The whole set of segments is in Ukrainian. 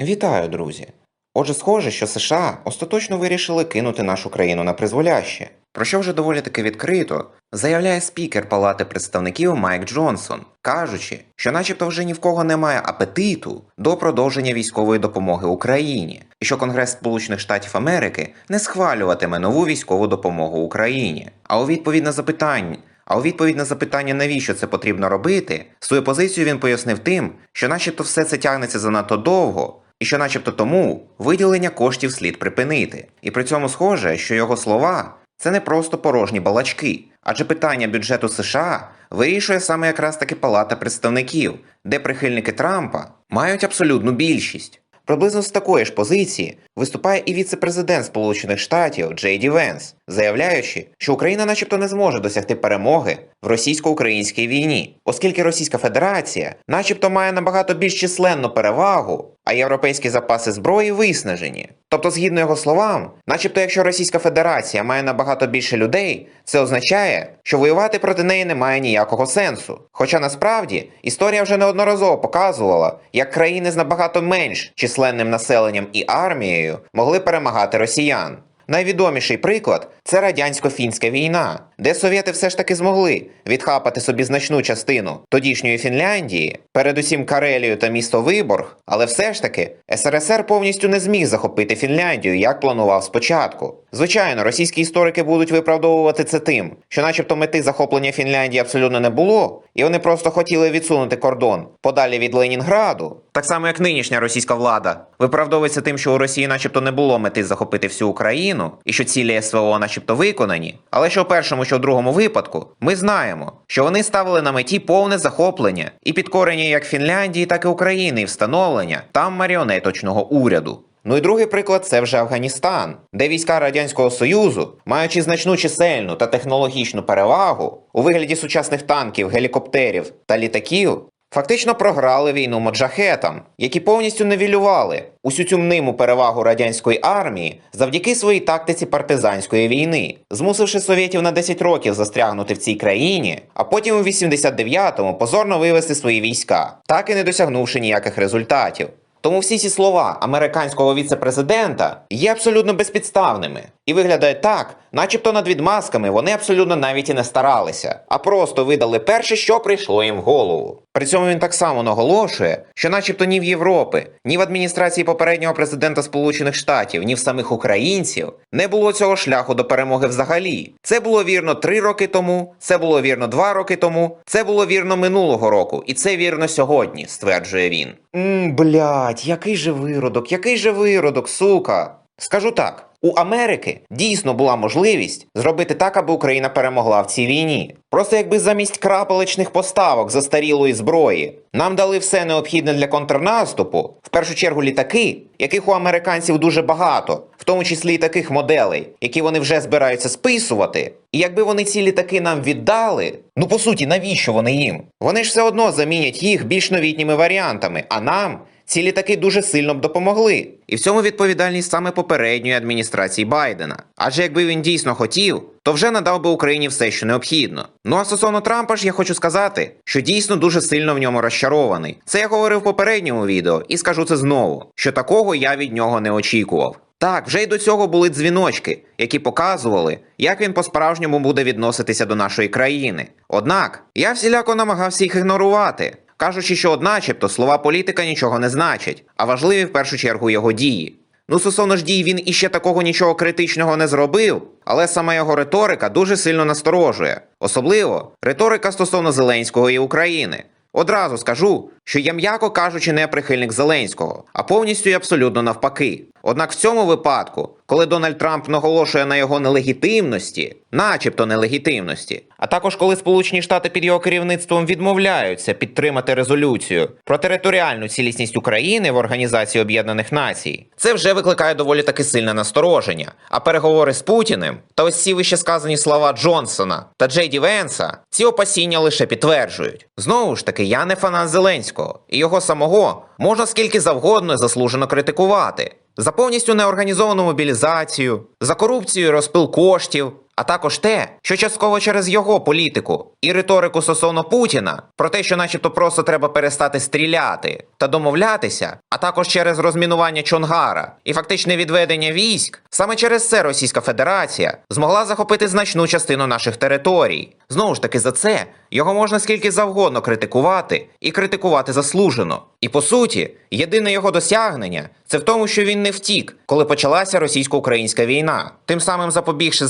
Вітаю, друзі! Отже, схоже, що США остаточно вирішили кинути нашу країну на призволяще, про що вже доволі таки відкрито заявляє спікер Палати представників Майк Джонсон, кажучи, що начебто вже ні в кого немає апетиту до продовження військової допомоги Україні, і що Конгрес Сполучених Штатів Америки не схвалюватиме нову військову допомогу Україні. А у відповідь на запитання. А у відповідь на запитання, навіщо це потрібно робити, свою позицію він пояснив тим, що начебто все це тягнеться занадто довго, і що начебто тому виділення коштів слід припинити. І при цьому схоже, що його слова це не просто порожні балачки, адже питання бюджету США вирішує саме якраз таки Палата представників, де прихильники Трампа мають абсолютну більшість. Приблизно з такої ж позиції виступає і віце-президент Сполучених Штатів Джей Ді Венс, заявляючи, що Україна, начебто, не зможе досягти перемоги в російсько-українській війні, оскільки Російська Федерація, начебто, має набагато більш численну перевагу, а європейські запаси зброї виснажені. Тобто, згідно його словам, начебто, якщо Російська Федерація має набагато більше людей, це означає, що воювати проти неї немає ніякого сенсу. Хоча насправді історія вже неодноразово показувала, як країни з набагато менш численним населенням і армією могли перемагати росіян. Найвідоміший приклад це радянсько-фінська війна, де совєти все ж таки змогли відхапати собі значну частину тодішньої Фінляндії, передусім Карелію та місто Виборг, але все ж таки СРСР повністю не зміг захопити Фінляндію, як планував спочатку. Звичайно, російські історики будуть виправдовувати це тим, що, начебто, мети захоплення Фінляндії абсолютно не було, і вони просто хотіли відсунути кордон подалі від Ленінграду. Так само, як нинішня російська влада виправдовується тим, що у Росії, начебто, не було мети захопити всю Україну, і що цілі СВО, начебто, виконані. Але що в першому, що в другому випадку, ми знаємо, що вони ставили на меті повне захоплення і підкорення як Фінляндії, так і України, і встановлення там маріонеточного уряду. Ну і другий приклад це вже Афганістан, де війська Радянського Союзу, маючи значну чисельну та технологічну перевагу у вигляді сучасних танків, гелікоптерів та літаків, фактично програли війну моджахетам, які повністю невілювали усю цю мниму перевагу радянської армії завдяки своїй тактиці партизанської війни, змусивши совєтів на 10 років застрягнути в цій країні, а потім у 89-му позорно вивести свої війська, так і не досягнувши ніяких результатів. Тому всі ці слова американського віце-президента є абсолютно безпідставними і виглядають так, начебто над відмазками вони абсолютно навіть і не старалися, а просто видали перше, що прийшло їм в голову. При цьому він так само наголошує, що, начебто, ні в Європи, ні в адміністрації попереднього президента Сполучених Штатів, ні в самих українців не було цього шляху до перемоги взагалі. Це було вірно три роки тому, це було вірно два роки тому, це було вірно минулого року, і це вірно сьогодні, стверджує він. Мм, блядь, який же виродок, який же виродок, сука. Скажу так. У Америки дійсно була можливість зробити так, аби Україна перемогла в цій війні. Просто якби замість крапелечних поставок застарілої зброї нам дали все необхідне для контрнаступу, в першу чергу літаки, яких у американців дуже багато, в тому числі і таких моделей, які вони вже збираються списувати. І якби вони ці літаки нам віддали, ну по суті, навіщо вони їм? Вони ж все одно замінять їх більш новітніми варіантами, а нам. Ці літаки дуже сильно б допомогли, і в цьому відповідальність саме попередньої адміністрації Байдена. Адже якби він дійсно хотів, то вже надав би Україні все, що необхідно. Ну а стосовно Трампа ж я хочу сказати, що дійсно дуже сильно в ньому розчарований. Це я говорив в попередньому відео, і скажу це знову: що такого я від нього не очікував. Так, вже й до цього були дзвіночки, які показували, як він по-справжньому буде відноситися до нашої країни. Однак я всіляко намагався їх ігнорувати кажучи, що одначебто слова політика нічого не значать, а важливі в першу чергу його дії. Ну, стосовно ж дій, він іще такого нічого критичного не зробив, але сама його риторика дуже сильно насторожує, особливо риторика стосовно Зеленського і України. Одразу скажу, що я, м'яко кажучи, не прихильник Зеленського, а повністю і абсолютно навпаки. Однак в цьому випадку, коли Дональд Трамп наголошує на його нелегітимності, начебто нелегітимності, а також коли Сполучені Штати під його керівництвом відмовляються підтримати резолюцію про територіальну цілісність України в Організації Об'єднаних Націй, це вже викликає доволі таки сильне настороження. А переговори з Путіним та ось ці вище сказані слова Джонсона та Джей Ді Венса ці опасіння лише підтверджують. Знову ж таки, я не фанат Зеленського, і його самого можна скільки завгодно заслужено критикувати. За повністю неорганізовану мобілізацію, за корупцію і розпил коштів, а також те, що частково через його політику і риторику стосовно Путіна про те, що начебто просто треба перестати стріляти та домовлятися, а також через розмінування Чонгара і фактичне відведення військ, саме через це Російська Федерація змогла захопити значну частину наших територій. Знову ж таки, за це його можна скільки завгодно критикувати і критикувати заслужено. І по суті, єдине його досягнення це в тому, що він не втік, коли почалася російсько-українська війна, тим самим запобігши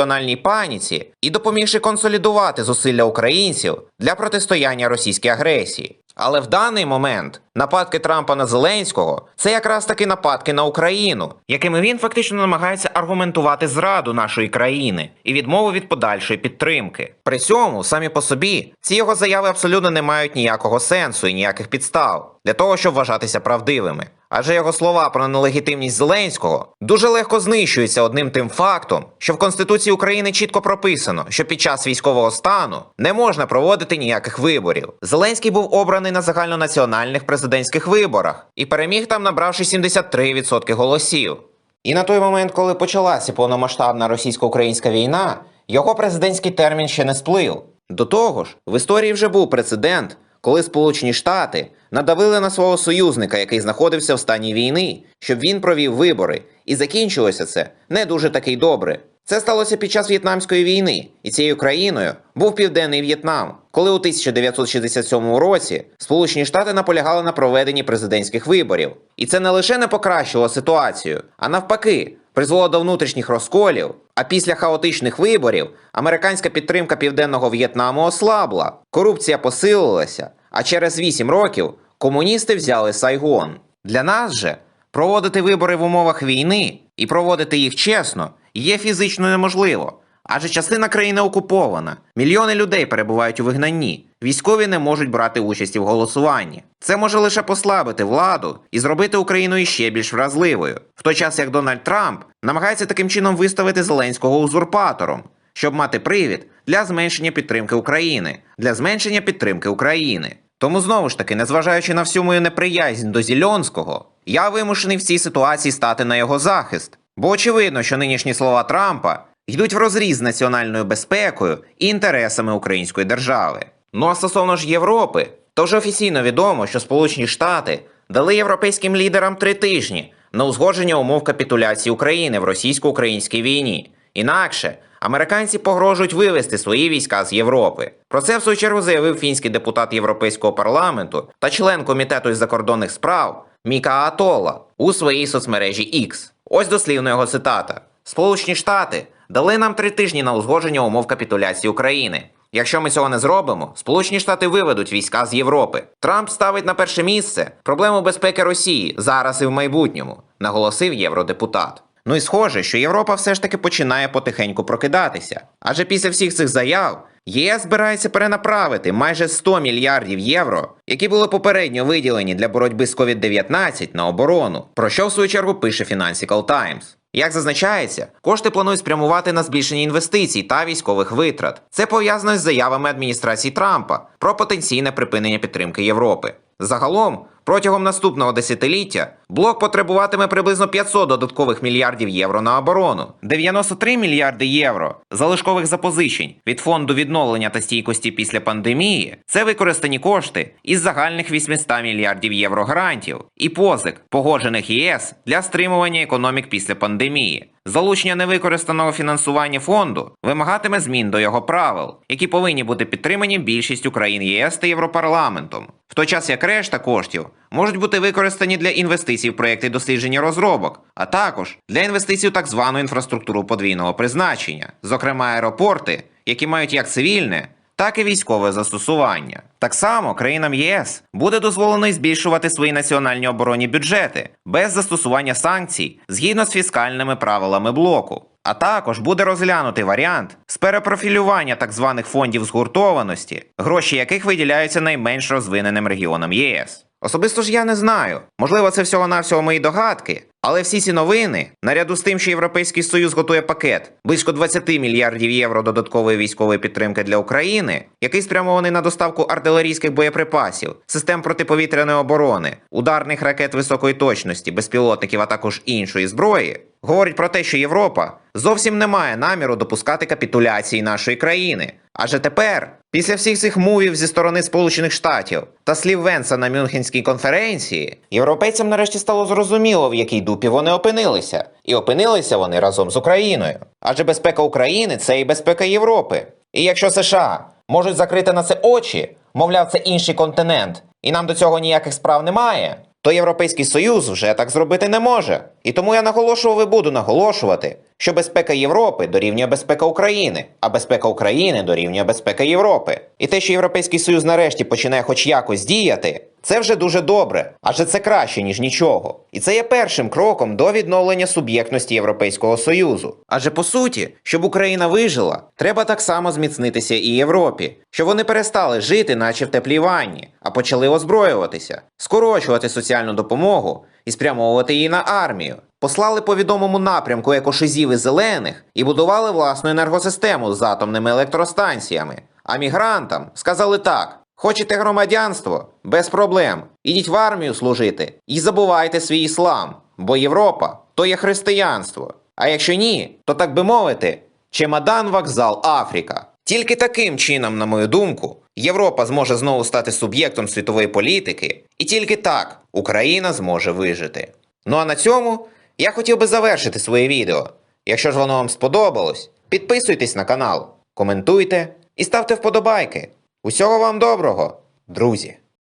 загальнонаціональній паніці і допомігши консолідувати зусилля українців для протистояння російській агресії. Але в даний момент нападки Трампа на Зеленського це якраз таки нападки на Україну, якими він фактично намагається аргументувати зраду нашої країни і відмову від подальшої підтримки. При цьому самі по собі ці його заяви абсолютно не мають ніякого сенсу і ніяких підстав для того, щоб вважатися правдивими. Адже його слова про нелегітимність Зеленського дуже легко знищуються одним тим фактом, що в Конституції України чітко прописано, що під час військового стану не можна проводити ніяких виборів. Зеленський був обраний на загальнонаціональних президентських виборах і переміг там, набравши 73% голосів. І на той момент, коли почалася повномасштабна російсько-українська війна, його президентський термін ще не сплив. До того ж, в історії вже був прецедент, коли Сполучені Штати надавили на свого союзника, який знаходився в стані війни, щоб він провів вибори, і закінчилося це не дуже таки добре. Це сталося під час В'єтнамської війни, і цією країною був Південний В'єтнам, коли у 1967 році Сполучені Штати наполягали на проведенні президентських виборів. І це не лише не покращило ситуацію, а навпаки, призвело до внутрішніх розколів. А після хаотичних виборів американська підтримка Південного В'єтнаму ослабла, корупція посилилася, а через 8 років комуністи взяли Сайгон. Для нас же проводити вибори в умовах війни і проводити їх чесно є фізично неможливо. Адже частина країни окупована, мільйони людей перебувають у вигнанні, військові не можуть брати участі в голосуванні. Це може лише послабити владу і зробити Україну іще більш вразливою, в той час як Дональд Трамп намагається таким чином виставити Зеленського узурпатором, щоб мати привід для зменшення підтримки України, для зменшення підтримки України. Тому знову ж таки, незважаючи на всю мою неприязнь до Зільонського, я вимушений в цій ситуації стати на його захист. Бо очевидно, що нинішні слова Трампа йдуть в розріз з національною безпекою і інтересами української держави. Ну а стосовно ж Європи, то вже офіційно відомо, що Сполучені Штати дали європейським лідерам три тижні на узгодження умов капітуляції України в російсько-українській війні. Інакше американці погрожують вивести свої війська з Європи. Про це в свою чергу заявив фінський депутат Європейського парламенту та член комітету із закордонних справ Міка Атола у своїй соцмережі X. Ось дослівно його цитата: Сполучені Штати дали нам три тижні на узгодження умов капітуляції України. Якщо ми цього не зробимо, Сполучені Штати виведуть війська з Європи. Трамп ставить на перше місце проблему безпеки Росії зараз і в майбутньому, наголосив євродепутат. Ну і схоже, що Європа все ж таки починає потихеньку прокидатися. Адже після всіх цих заяв єС збирається перенаправити майже 100 мільярдів євро, які були попередньо виділені для боротьби з COVID-19 на оборону, про що в свою чергу пише Financial Times. Як зазначається, кошти планують спрямувати на збільшення інвестицій та військових витрат. Це пов'язано з заявами адміністрації Трампа про потенційне припинення підтримки Європи. Загалом, протягом наступного десятиліття блок потребуватиме приблизно 500 додаткових мільярдів євро на оборону, 93 мільярди євро залишкових запозичень від фонду відновлення та стійкості після пандемії. Це використані кошти із загальних 800 мільярдів євро грантів і позик, погоджених ЄС для стримування економік після пандемії. Залучення невикористаного фінансування фонду вимагатиме змін до його правил, які повинні бути підтримані більшістю країн ЄС та Європарламентом, той час як решта коштів можуть бути використані для інвестицій в проекти дослідження розробок, а також для інвестицій у так звану інфраструктуру подвійного призначення, зокрема аеропорти, які мають як цивільне. Так і військове застосування. Так само країнам ЄС буде дозволено збільшувати свої національні оборонні бюджети без застосування санкцій згідно з фіскальними правилами блоку. А також буде розглянутий варіант з перепрофілювання так званих фондів згуртованості, гроші яких виділяються найменш розвиненим регіонам ЄС. Особисто ж я не знаю. Можливо, це всього-навсього мої догадки, Але всі ці новини, наряду з тим, що Європейський Союз готує пакет близько 20 мільярдів євро додаткової військової підтримки для України, який спрямований на доставку артилерійських боєприпасів, систем протиповітряної оборони, ударних ракет високої точності, безпілотників, а також іншої зброї, говорить про те, що Європа зовсім не має наміру допускати капітуляції нашої країни. Адже тепер, після всіх цих мувів зі сторони Сполучених Штатів та слів Венса на Мюнхенській конференції, європейцям нарешті стало зрозуміло, в якій дупі вони опинилися, і опинилися вони разом з Україною. Адже безпека України це і безпека Європи. І якщо США можуть закрити на це очі, мовляв, це інший континент, і нам до цього ніяких справ немає, то Європейський Союз вже так зробити не може. І тому я наголошував і буду наголошувати, що безпека Європи дорівнює безпека України, а безпека України дорівнює безпека Європи. І те, що Європейський Союз нарешті починає хоч якось діяти, це вже дуже добре, адже це краще, ніж нічого. І це є першим кроком до відновлення суб'єктності Європейського Союзу. Адже по суті, щоб Україна вижила, треба так само зміцнитися і Європі, щоб вони перестали жити, наче в теплій ванні, а почали озброюватися, скорочувати соціальну допомогу і спрямовувати її на армію. Послали по відомому напрямку екошизів і зелених і будували власну енергосистему з атомними електростанціями. А мігрантам сказали так: хочете громадянство? Без проблем. Ідіть в армію служити і забувайте свій іслам, бо Європа то є християнство. А якщо ні, то так би мовити, чемодан вокзал Африка. Тільки таким чином, на мою думку, Європа зможе знову стати суб'єктом світової політики, і тільки так Україна зможе вижити. Ну а на цьому я хотів би завершити своє відео. Якщо ж воно вам сподобалось, підписуйтесь на канал, коментуйте і ставте вподобайки. Усього вам доброго, друзі!